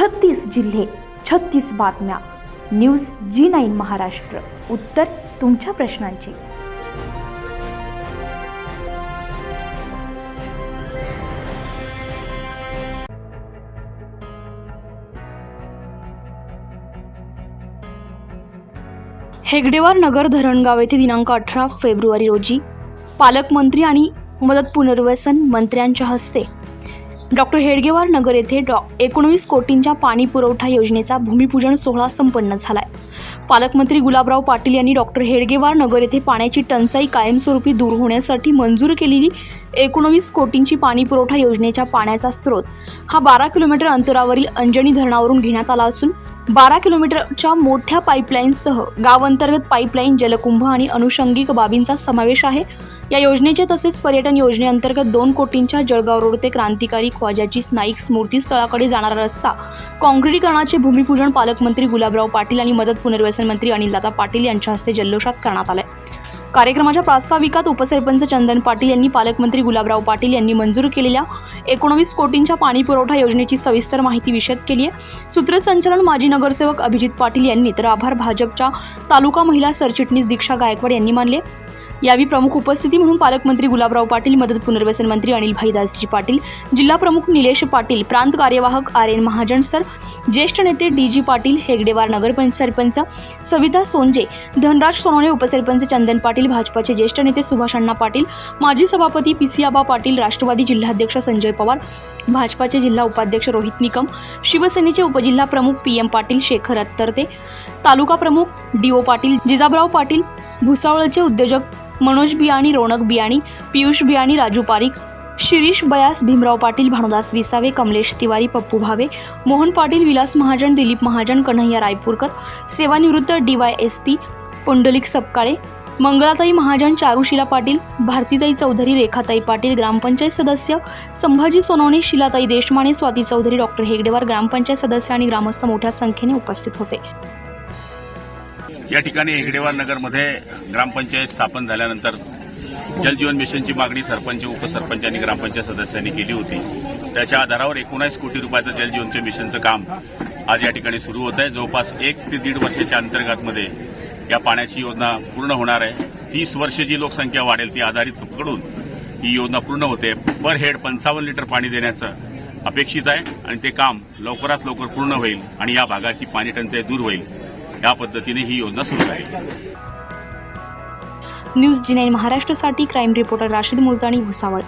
छत्तीस जिल्हे छत्तीस बातम्या. News G nine Maharashtra. उत्तर तुमच्या प्रश्नांची. हेगडेवार नगर धरणगाव येथे दिनांक अठरा फेब्रुवारी रोजी पालकमंत्री आणि मदत पुनर्वसन मंत्र्यांच्या हस्ते डॉक्टर हेडगेवार नगर येथे डॉ एकोणवीस कोटींच्या पाणी पुरवठा योजनेचा भूमिपूजन सोहळा संपन्न झालाय. पालकमंत्री गुलाबराव पाटील यांनी डॉक्टर हेडगेवार नगर येथे पाण्याची टंचाई कायमस्वरूपी दूर होण्यासाठी मंजूर केलेली एकोणवीस कोटींची पाणी पुरवठा योजनेच्या पाण्याचा स्रोत हा बारा किलोमीटर अंतरावरील अंजनी धरणावरून घेण्यात आला असून बारा किलोमीटरच्या मोठ्या पाईपलाईनसह गावांतर्गत पाईपलाईन जलकुंभ आणि अनुषंगिक बाबींचा समावेश आहे. या योजनेचे तसेच पर्यटन योजनेअंतर्गत दोन कोटींच्या जळगाव रोड ते क्रांतिकारी ख्वाजाची नाईक स्मृती स्थळाकडे जाणारा रस्ता काँक्रिटीकरणाचे भूमिपूजन पालकमंत्री गुलाबराव पाटील आणि मदत पुनर्वसन मंत्री अनिलदादा पाटील यांच्या हस्ते जल्लोषात करण्यात आले कार्यक्रमाच्या प्रास्ताविकात उपसरपंच चंदन पाटील यांनी पालकमंत्री गुलाबराव पाटील यांनी मंजूर केलेल्या एकोणवीस कोटींच्या पाणी पुरवठा योजनेची सविस्तर माहिती विशद केली आहे. सूत्रसंचालन माजी नगरसेवक अभिजित पाटील यांनी तर आभार भाजपच्या तालुका महिला सरचिटणीस दीक्षा गायकवाड यांनी मानले यावेळी प्रमुख उपस्थिती म्हणून पालकमंत्री गुलाबराव पाटील मदत पुनर्वसन मंत्री अनिल भाईदासजी पाटील जिल्हा प्रमुख निलेश पाटील प्रांत कार्यवाहक आर एन महाजन सर ज्येष्ठ नेते डी जी पाटील हेगडेवार नगरपंच सरपंच सविता सोंजे धनराज सोनवणे उपसरपंच चंदन पाटील भाजपाचे ज्येष्ठ नेते सुभाषण्णा पाटील माजी सभापती पिसियाबा पाटील राष्ट्रवादी जिल्हाध्यक्ष संजय पवार भाजपाचे जिल्हा उपाध्यक्ष रोहित निकम शिवसेनेचे उपजिल्हा प्रमुख पी एम पाटील शेखर अत्तरते तालुका प्रमुख डी ओ पाटील जिजाबराव पाटील भुसावळचे उद्योजक मनोज बियाणी रोनक बियाणी पियुष बियाणी राजू पारिक शिरीष बयास भीमराव पाटील भानुदास विसावे कमलेश तिवारी पप्पू भावे मोहन पाटील विलास महाजन दिलीप महाजन कन्हैया रायपूरकर सेवानिवृत्त D Y S P Pundlik Sapkale Mangalatai Mahajan Charushila Patil Bharatitai Chaudhari Rekhatai Patil ग्रामपंचायत सदस्य संभाजी सोनवणे शिलाताई देशमाने स्वाती चौधरी डॉक्टर हेगडेवार ग्रामपंचायत सदस्य आणि ग्रामस्थ मोठ्या संख्येने उपस्थित होते. या ठिकाणी हेगडेवार नगरमध्ये ग्रामपंचायत स्थापन झाल्यानंतर जलजीवन मिशनची मागणी सरपंच उपसरपंच आणि ग्रामपंचायत सदस्यांनी केली होती. त्याच्या आधारावर एकोणास कोटी रुपयाचं जलजीवनच्या मिशनचं काम आज या ठिकाणी सुरू होत आहे. जवळपास एक ते दीड वर्षाच्या अंतर्गतमध्ये या पाण्याची योजना पूर्ण होणार आहे. तीस वर्ष जी लोकसंख्या वाढेल ती आधारित पकडून ही योजना पूर्ण होते. पर हेड पंचावन्न लिटर पाणी देण्याचं अपेक्षित आहे आणि ते काम लवकरात लवकर पूर्ण होईल आणि या भागाची पाणी टंचाई दूर होईल. या पद्धतीने ही योजना सुरू आहे न्यूज जी नाईन महाराष्ट्रासाठी क्राईम रिपोर्टर राशीद मुलतानी भुसावळ.